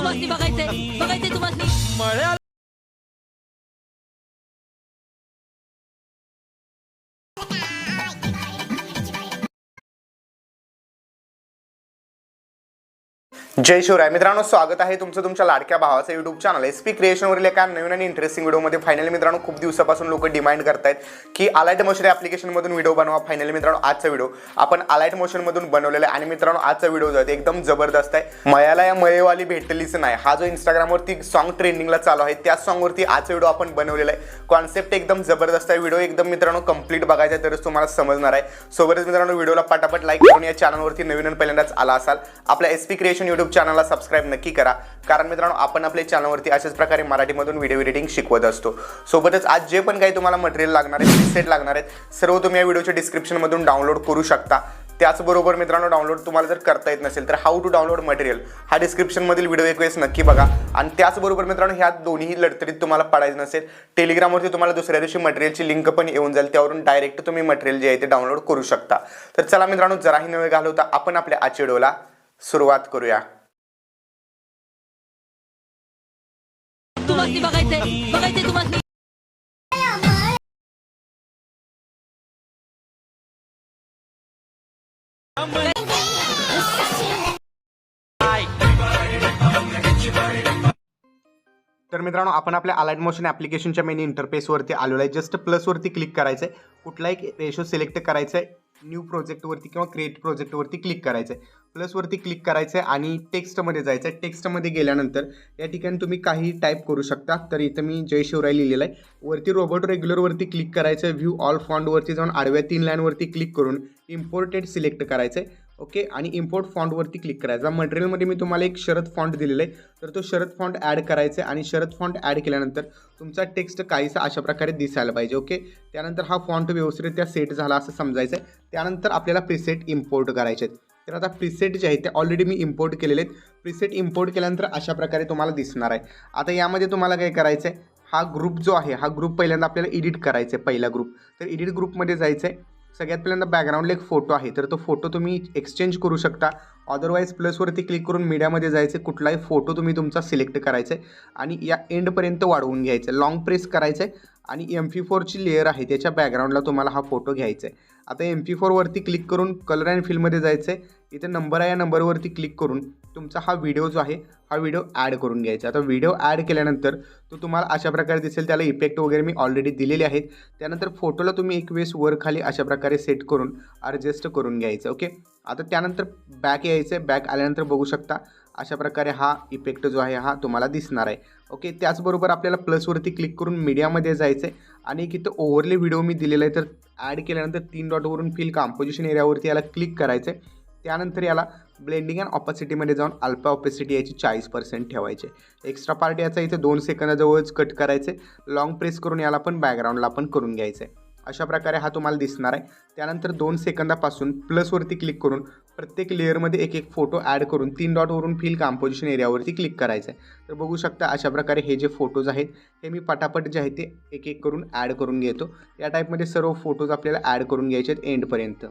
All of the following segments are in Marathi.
तुम्हाला बघायचंय बघायचंय तुम्हाला जय शिवराय. मित्रांनो स्वागत आहे तुमचं तुमच्या लाडक्या भावाचं युट्यूब चॅनल एस पी क्रिएशनवरील एका नवीन आणि इंटरेस्टिंग व्हिडिओमध्ये फायनली मित्रांनो खूप दिवसापासून लोक डिमांड करतायत की अलाइट मोशन ॲप्लिकेशनमधून व्हिडिओ बनवा. फायनली मित्रांनो आजचा व्हिडिओ आपण अलाइट मोशनमधून बनवलेला आहे आणि मित्रांनो आजचा व्हिडिओ जो आहे एकदम जबरदस्त आहे. मयाला या मयेवाली भेटलीच नाही. हा जो इंस्टाग्रामवरती सॉन्ग ट्रेंडिंगला चालू आहे त्या सॉन्गवरती आजचा व्हिडिओ आपण बनवलेला आहे. कॉन्सेप्ट एकदम जबरदस्त आहे. व्हिडिओ एकदम मित्रांनो कंप्लीट बघायचा आहे तरच तुम्हाला समजणार आहे. सोबतच मित्रांनो व्हिडिओला पटापट लाईक करून या चॅनलवरती नवीन पहिल्यांदाच आला असाल. आपल्या एस पी क्रिएशन युट्यूब चॅनलला सबस्क्राईब नक्की करा. कारण मित्रांनो आपण आपल्या चॅनलवरती अशाच प्रकारे मराठीमधून व्हिडिओ एडिटिंग शिकवत असतो. सोबतच आज जे पण काही तुम्हाला मटेरियल लागणार आहे सेट लागणार आहेत सर्व तुम्ही या व्हिडिओच्या डिस्क्रिप्शनमधून डाउनलोड करू शकता. त्याचबरोबर मित्रांनो डाउनलोड तुम्हाला जर करता येत नसेल तर हाऊ टू डाउनलोड मटेरियल हा डिस्क्रिप्शनमधील व्हिडिओ एक वेळेस नक्की बघा. आणि त्याचबरोबर मित्रांनो ह्या दोन्ही लढतरीत तुम्हाला पडायचं नसेल टेलिग्रामवरती तुम्हाला दुसऱ्या दिवशी मटेरियलची लिंक पण येऊन जाईल त्यावरून डायरेक्ट तुम्ही मटेरियल जे आहे ते डाउनलोड करू शकता. तर चला मित्रांनो जराही नवे घालवता आपण आपल्या आचिडोला सुरुवात करूया. तुम्हाला बघायचंय बघायचंय तुम्हाला तर मित्रांनो आपण आपल्या अलाइट मोशन ॲप्लिकेशनच्या मेन इंटरफेसवरती आलेलो आहे. जस्ट प्लसवरती क्लिक करायचं आहे कुठला एक रेशो सिलेक्ट करायचा आहे न्यू प्रोजेक्टवरती किंवा क्रिएट प्रोजेक्टवरती क्लिक करायचं आहे प्लसवरती क्लिक करायचं आहे आणि टेक्स्टमध्ये जायचं आहे टेक्स्टमध्ये गेल्यानंतर या ठिकाणी तुम्ही काही टाईप करू शकता. तर इथं मी जय शिवराय लिहिलेलं आहे. वरती रोबोट रेग्युलरवरती क्लिक करायचं आहे व्ह्यू ऑल फॉन्डवरती जाऊन आडव्या तीन लाईनवरती क्लिक करून इम्पोर्टेड सिलेक्ट करायचं आहे ओके? आणि इम्पोर्ट फॉन्टवरती क्लिक करायचा. मटेरियलमध्ये मी तुम्हाला एक शरद फॉन्ट दिलेला आहे. तर तो शरद फॉन्ट ॲड करायचा आहे आणि शरद फॉन्ट ॲड केल्यानंतर तुमचा टेक्स्ट काहीसा अशा प्रकारे दिसायला पाहिजे ओके? त्यानंतर हा फॉन्ट व्यवस्थितरित्या सेट झाला असं समजायचं आहे. त्यानंतर आपल्याला प्रिसेट इम्पोर्ट करायचे आहेत. तर आता प्रिसेट जे आहे ते ऑलरेडी मी इम्पोर्ट केलेले आहेत. प्रिसेट इम्पोर्ट केल्यानंतर अशा प्रकारे तुम्हाला दिसणार आहे. आता यामध्ये तुम्हाला काय करायचं आहे हा ग्रुप जो आहे हा ग्रुप पहिल्यांदा आपल्याला एडिट करायचा आहे पहिला ग्रुप तर एडिट ग्रुपमध्ये जायचं आहे सगळ्यात पहिल्यांदा बॅकग्राऊंडला एक फोटो आहे. तर तो फोटो तुम्ही एक्सचेंज करू शकता. अदरवाईज प्लसवरती क्लिक करून मीडियामध्ये जायचं कुठलाही फोटो तुम्ही तुमचा सिलेक्ट करायचा आहे आणि या एंडपर्यंत वाढवून घ्यायचं आहे लाँग प्रेस करायचं आहे आणि एम पी फोरची लेअर आहे. त्याच्या बॅकग्राऊंडला तुम्हाला हा फोटो घ्यायचा आहे आता एम पी फोरवरती क्लिक करून कलर अँड फिलमध्ये जायचं आहे इथे नंबर आहे या नंबरवरती क्लिक करून तुमचा हा व्हिडिओ जो आहे हा व्हिडिओ ॲड करून घ्यायचा. आता व्हिडिओ ॲड केल्यानंतर तो तुम्हाला अशा प्रकारे दिसेल त्याला इफेक्ट वगैरे मी ऑलरेडी दिलेले आहेत. त्यानंतर फोटोला तुम्ही एक वेळेस वर खाली अशा प्रकारे सेट करून ॲडजस्ट करून घ्यायचं ओके आता त्यानंतर बॅक यायचं आहे. बॅक आल्यानंतर बघू शकता अशा प्रकारे हा इफेक्ट जो आहे हा तुम्हाला दिसणार आहे ओके त्याचबरोबर आपल्याला प्लसवरती क्लिक करून मीडियामध्ये जायचं आहे. आणि एक इथं ओव्हरले व्हिडिओ मी दिलेला आहे. तर ॲड केल्यानंतर तीन डॉटवरून फिल कॉम्पोजिशन एरियावरती याला क्लिक करायचं आहे. त्यानंतर याला ब्लेंडिंग अँड ऑपॉसिटीमध्ये जाऊन अल्पा ऑपॉसिटी याची चाळीस पर्सेंट ठेवायचे. एक्स्ट्रा पार्ट याचा इथे दोन सेकंदाजवळच कट करायचे. लॉंग प्रेस करून याला पण बॅकग्राऊंडला पण करून घ्यायचं. आहे अशा प्रकारे हा तुम्हाला दिसणार आहे. त्यानंतर दोन सेकंदापासून प्लसवरती क्लिक करून प्रत्येक लेअरमध्ये एक एक फोटो ॲड करून तीन डॉटवरून फिल कॉम्पोजिशन एरियावरती क्लिक करायचं आहे तर बघू शकता अशा प्रकारे हे जे फोटोज आहेत हे मी पटापट जे आहे ते एक एक करून ॲड करून घेतो. या टाईपमध्ये सर्व फोटोज आपल्याला ॲड करून घ्यायचे आहेत एंडपर्यंत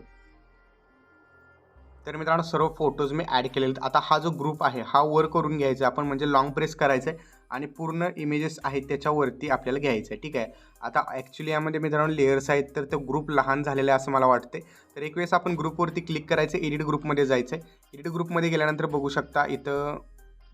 तर मित्रांनो सर्व फोटोज मी ॲड केलेले आहेत आता हा जो ग्रुप आहे हा वर करून घ्यायचा आहे. आपण म्हणजे लॉंग प्रेस करायचं आहे आणि पूर्ण इमेजेस आहेत त्याच्यावरती आपल्याला घ्यायचं आहे ठीक आहे? आता ॲक्च्युली यामध्ये मित्रांनो लेअर्स आहेत तर तो ग्रुप लहान झालेला आहे असं मला वाटते तर एक वेळेस आपण ग्रुपवरती क्लिक करायचं एडिट ग्रुपमध्ये जायचं आहे एडिट ग्रुपमध्ये गेल्यानंतर बघू शकता इथं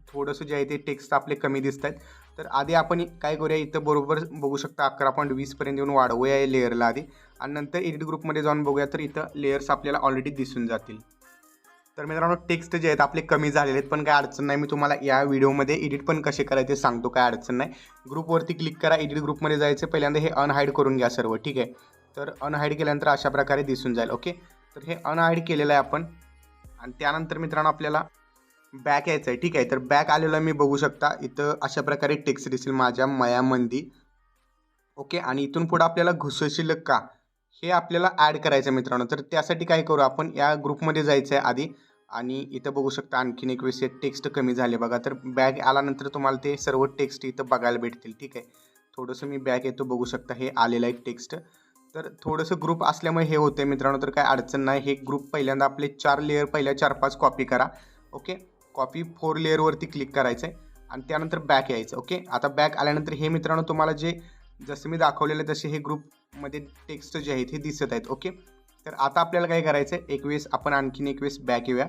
थोडंसं जे आहे ते टेक्स्ट आपले कमी दिसत आहेत तर आधी आपण काय करूया इथं बरोबर बघू शकता अकरा पॉईंट वीसपर्यंत येऊन वाढवूया या लेअरला आधी. आणि नंतर एडिट ग्रुपमध्ये जाऊन बघूया तर इथं लेअर्स आपल्याला ऑलरेडी दिसून जातील. तर मित्रांनो टेक्स्ट जे आहेत आपले कमी झालेले आहेत पण काय अडचण नाही. मी तुम्हाला या व्हिडिओमध्ये एडिट पण कसे करायचे सांगतो काय अडचण नाही. ग्रुपवरती क्लिक करा एडिट ग्रुपमध्ये जायचं. पहिल्यांदा हे अनहाईड करून घ्या सर्व ठीक आहे? तर अनहाईड केल्यानंतर अशा प्रकारे दिसून जाईल ओके तर हे अनहाईड केलेलं आहे आपण. आणि त्यानंतर मित्रांनो आपल्याला बॅक यायचं आहे ठीक आहे? तर बॅक आलेलं मी बघू शकता. इथं अशा प्रकारे टेक्स्ट दिसेल माझ्या मयामंदी. ओके आणि इथून पुढं आपल्याला घुसशील का? हे आपल्याला ॲड करायचं आहे मित्रांनो. तर त्यासाठी काय करू आपण? या ग्रुपमध्ये जायचं आहे आधी. आणि इथं बघू शकता आणखीन एक वेळेस टेक्स्ट कमी झाले बघा. तर बॅग आल्यानंतर तुम्हाला ते सर्व टेक्स्ट इथं बघायला भेटतील. ठीक आहे? थोडंसं मी बॅग येतो बघू शकता. हे आलेलं आहे टेक्स्ट तर थोडंसं ग्रुप असल्यामुळे हे होतं मित्रांनो. तर काय अडचण नाही. हे ग्रुप पहिल्यांदा आपले चार लेअर पहिल्या चार पाच कॉपी करा. ओके कॉपी फोर लेअरवरती क्लिक करायचं आहे आणि त्यानंतर बॅक यायचं. ओके आता बॅक आल्यानंतर हे मित्रांनो तुम्हाला जे जसं मी दाखवलेलं आहे तसे हे ग्रुप मध्ये टेक्स्ट जे आहेत हे दिसत आहेत ओके तर आता आपल्याला काय करायचं आहे एक वेळेस आपण आणखीन एक वेळेस बॅक येऊया.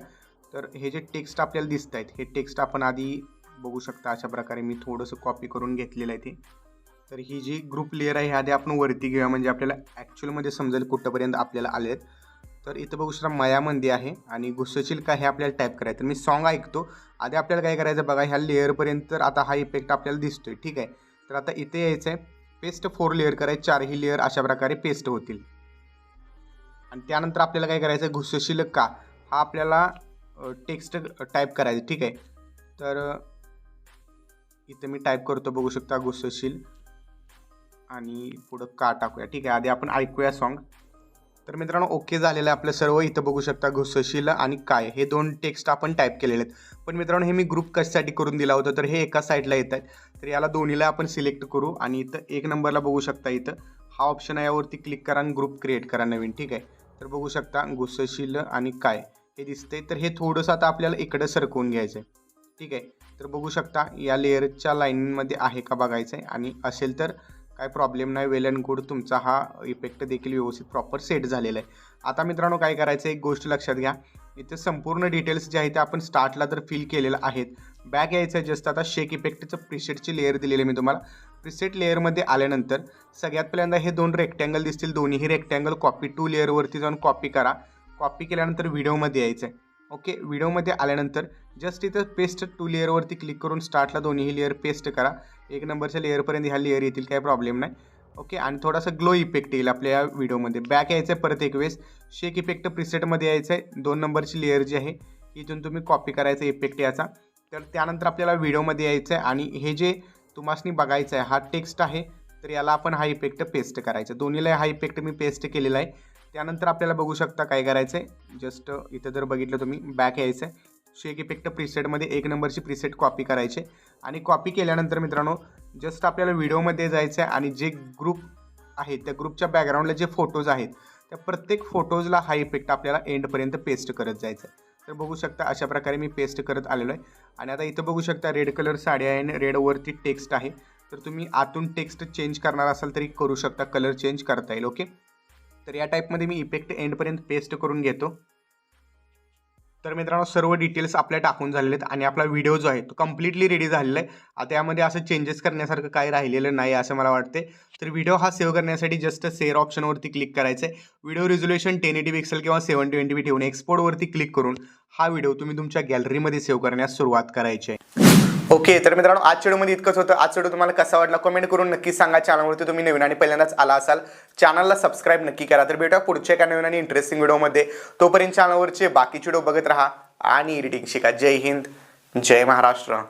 तर हे जे टेक्स्ट आपल्याला दिसत आहेत हे टेक्स्ट आपण आधी बघू शकता. अशा प्रकारे मी थोडंसं कॉपी करून घेतलेलं आहे ते. तर ही जी ग्रुप लेअर आहे आधी आपण वरती घेऊया. म्हणजे आपल्याला ॲक्च्युअलमध्ये समजेल कुठंपर्यंत आपल्याला आले आहेत. तर इथं बघू शकता मयामध्ये आहे आणि गुस्सशील का हे आपल्याला टाईप करायचं तर मी सॉन्ग ऐकतो. आधी आपल्याला काय करायचं बघा ह्या लेअरपर्यंत तर आता हा इफेक्ट आपल्याला दिसतोय ठीक आहे? तर आता इथे यायचं आहे पेस्ट फोर लेअर करायचे चारही लेअर अशा प्रकारे पेस्ट होतील. आणि त्यानंतर आपल्याला काय करायचं आहे घुसशील का? हा आपल्याला टेक्स्ट टाईप करायचं ठीक आहे? तर इथं मी टाईप करतो बघू शकता घुसशील. आणि पुढं का टाकूया ठीक आहे? आधी आपण ऐकूया सॉन्ग तर मित्रांनो ओके झालेलं आहे आपलं सर्व. इथं बघू शकता घुसशील आणि काय. हे दोन टेक्स्ट आपण टाईप केलेले आहेत पण मित्रांनो हे मी ग्रुप कशासाठी करून दिला होता? तर हे एका साईडला येत आहेत. तर याला दोन्हीला आपण सिलेक्ट करू आणि इथं एक नंबरला बघू शकता इथं. हा ऑप्शन आहे यावरती क्लिक करा आणि ग्रुप क्रिएट करा नवीन ठीक आहे? तर बघू शकता घुसशील आणि काय. हे दिसतंय. तर हे थोडंसं आता आपल्याला इकडं सरकवून घ्यायचं आहे ठीक आहे? तर बघू शकता या लेअरच्या लाईनमध्ये आहे का बघायचं आहे आणि असेल तर काय प्रॉब्लेम नाही वेल अँड गुड तुमचा हा इफेक्ट देखील व्यवस्थित प्रॉपर सेट झालेला आहे. आता मित्रांनो काय करायचं? एक गोष्ट लक्षात घ्या. इथे संपूर्ण डिटेल्स जे आहे ते आपण स्टार्टला तर फिल केलेलं आहेत. बॅक यायचं आहे जस्ट आता. शेक इफेक्टचं प्रिसेटची लेअर दिलेली मी तुम्हाला. प्रिसेट लेअरमध्ये आल्यानंतर सगळ्यात पहिल्यांदा हे दोन रेक्टँगल दिसतील. दोन्ही रेक्टँगल कॉपी टू लेअरवरती जाऊन कॉपी करा. कॉपी केल्यानंतर व्हिडिओमध्ये यायचं आहे ओके व्हिडिओमध्ये आल्यानंतर जस्ट इथं पेस्ट टू लेअरवरती क्लिक करून स्टार्टला दोन्ही लेअर पेस्ट करा. एक नंबरच्या लेअरपर्यंत ह्या लेअर येतील काही प्रॉब्लेम नाही. ओके आणि थोडासा ग्लो इफेक्ट येईल आपल्या या व्हिडिओमध्ये. बॅक यायचं आहे परत एक वेळेस. शेक इफेक्ट प्रिसेटमध्ये यायचं आहे दोन नंबरची लेअर जी आहे इथून तुम्ही कॉपी करायचा इफेक्ट याचा. तर त्यानंतर आपल्याला व्हिडिओमध्ये यायचं आहे आणि हे जे तुम्हासनी बघायचं आहे हा टेक्स्ट आहे तर याला आपण हा इफेक्ट पेस्ट करायचा. दोन्हीला हा इफेक्ट मी पेस्ट केलेला आहे. त्यानंतर आपल्याला बघू शकता काय करायचं आहे जस्ट इथं जर बघितलं तुम्ही बॅक यायचं आहे शेक इफेक्ट प्रिसेटमध्ये एक नंबरची प्रिसेट कॉपी करायचे. आणि कॉपी केल्यानंतर मित्रांनो जस्ट आपल्याला व्हिडिओमध्ये जायचं आहे आणि जे ग्रुप आहे त्या ग्रुपच्या बॅकग्राऊंडला जे फोटोज आहेत त्या प्रत्येक फोटोजला हा इफेक्ट आपल्याला एंडपर्यंत पेस्ट करत जायचं आहे तर बघू शकता अशा प्रकारे मी पेस्ट करत आलेलो आहे. आणि आता इथं बघू शकता रेड कलर साडी आहे आणि रेडवरती टेक्स्ट आहे. तर तुम्ही आतून टेक्स्ट चेंज करणार असाल तरी करू शकता कलर चेंज करता येईल ओके तर या टाईपमध्ये मी इफेक्ट एंडपर्यंत पेस्ट करून घेतो. तर मित्रांनो सर्व डिटेल्स आपल्या टाकून झालेले आहेत आणि आपला व्हिडिओ जो आहे तो कम्प्लिटली रेडी झालेला आहे. आता यामध्ये असं चेंजेस करण्यासारखं काही राहिलेलं नाही असं मला वाटते तर व्हिडिओ हा सेव्ह करण्यासाठी जस्ट सेअर ऑप्शनवरती क्लिक करायचं आहे video resolution ten eighty pixel किंवा सेवन ट्वेंटी ठेवून एक्सपोर्टवरती क्लिक करून हा व्हिडिओ तुम्ही तुमच्या गॅलरीमध्ये सेव्ह करण्यास सुरुवात करायची आहे. ओके तर मित्रांनो आज चेडूमध्ये इतकंच होतं. आज चेडू तुम्हाला कसा वाटला? कमेंट करून नक्की सांगा. चॅनलवरती तुम्ही नवीन आणि पहिल्यांदाच आला असाल चॅनलला सबस्क्राईब नक्की करा. तर भेटूया पुढच्या एका नवीन आणि इंटरेस्टिंग व्हिडिओमध्ये. तोपर्यंत चॅनलवरचे बाकी चिडो बघत राहा आणि एडिटिंग शिका. जय हिंद जय महाराष्ट्र.